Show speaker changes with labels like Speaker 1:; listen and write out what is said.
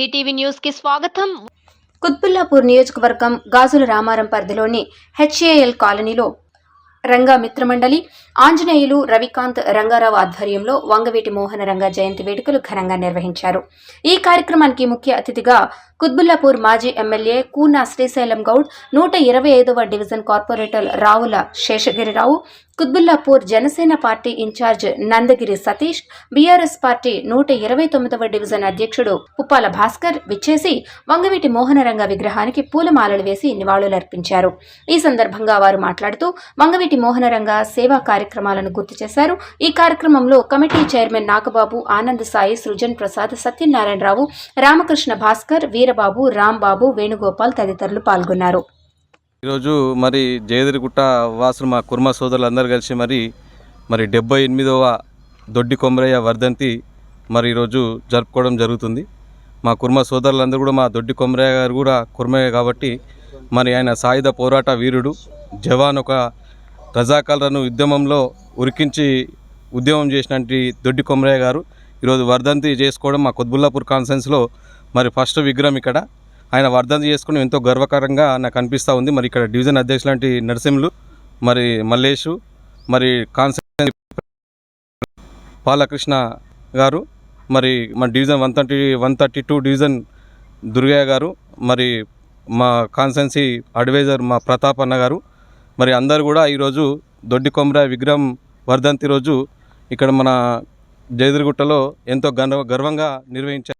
Speaker 1: DTV న్యూస్కి స్వాగతం.
Speaker 2: కుత్బుల్లాపూర్ నియోజకవర్గం గాజుల రామారం పరిధిలోని హెచ్ఏఎల్ కాలనీలో రంగా మిత్రమండలి ఆంజనేయులు రవికాంత్ రంగారావు ఆధ్వర్యంలో వంగవీటి మోహన రంగా జయంతి వేడుకలు ఘనంగా నిర్వహించారు. ఈ కార్యక్రమానికి ముఖ్య అతిథిగా కుత్బుల్లాపూర్ మాజీ ఎమ్మెల్యే కూనా శ్రీశైలం గౌడ్ నూట ఇరవై ఐదవ division corporator Ravula Seshagirirao Quthbullapur Janasena party incharge Nandagiri Satish BRS party నూట ఇరవై తొమ్మిదవ డివిజన్ అధ్యక్షుడు పుప్పాల భాస్కర్ విచ్చేసి వంగవీటి మోహనరంగ విగ్రహానికి పూలమాలలు వేసి నివాళులర్పించారు. ఈ సందర్భంగా వారు మాట్లాడుతూ వంగవీటి మోహనరంగ సేవా కార్యక్రమాలను గుర్తు చేశారు. ఈ కార్యక్రమంలో కమిటీ చైర్మన్ నాగబాబు ఆనంద్ సాయి సృజన్ ప్రసాద్ సత్యనారాయణరావు రామకృష్ణ భాస్కర్ వీరబాబు రాంబాబు వేణుగోపాల్ తదితరులు పాల్గొన్నారు.
Speaker 3: ఈరోజు మరి జయదిరిగుట్ట వాసులు మా కుర్మ సోదరులు అందరూ కలిసి మరి మరి డెబ్బై ఎనిమిదవ దొడ్డి కొమరయ్య వర్ధంతి మరి ఈరోజు జరుపుకోవడం జరుగుతుంది. మా కుర్మ సోదరులందరూ కూడా మా దొడ్డి కొమరయ్య గారు కూడా కుర్మయ్య కాబట్టి మరి ఆయన సాయుధ పోరాట వీరుడు జవాన్ ఒక రజాకాలను ఉద్యమంలో ఉరికించి ఉద్యమం చేసినటువంటి దొడ్డి కొమరయ్య గారు. ఈరోజు వర్ధంతి చేసుకోవడం మా కొద్బుల్లాపూర్ కాన్ఫరెన్స్లో మరి ఫస్ట్ విగ్రహం ఇక్కడ. ఆయన వర్ధం చేసుకోవడం ఎంతో గర్వకరంగా నాకు అనిపిస్తూ ఉంది. మరి ఇక్కడ డివిజన్ అధ్యక్షులు లాంటి నరసింహులు మరి మల్లేషు మరి కాన్సెన్ బాలకృష్ణ గారు మరి మన division one thirty one thirty two division Durgaiah garu మరి మా కాన్సెన్సీ అడ్వైజర్ మా ప్రతాప్ అన్న గారు మరి అందరు కూడా ఈరోజు దొడ్డి కొమర విగ్రహం వర్ధంతి రోజు ఇక్కడ మన జయదిరిగుట్టలో ఎంతో గర్వ గర్వంగా నిర్వహించారు.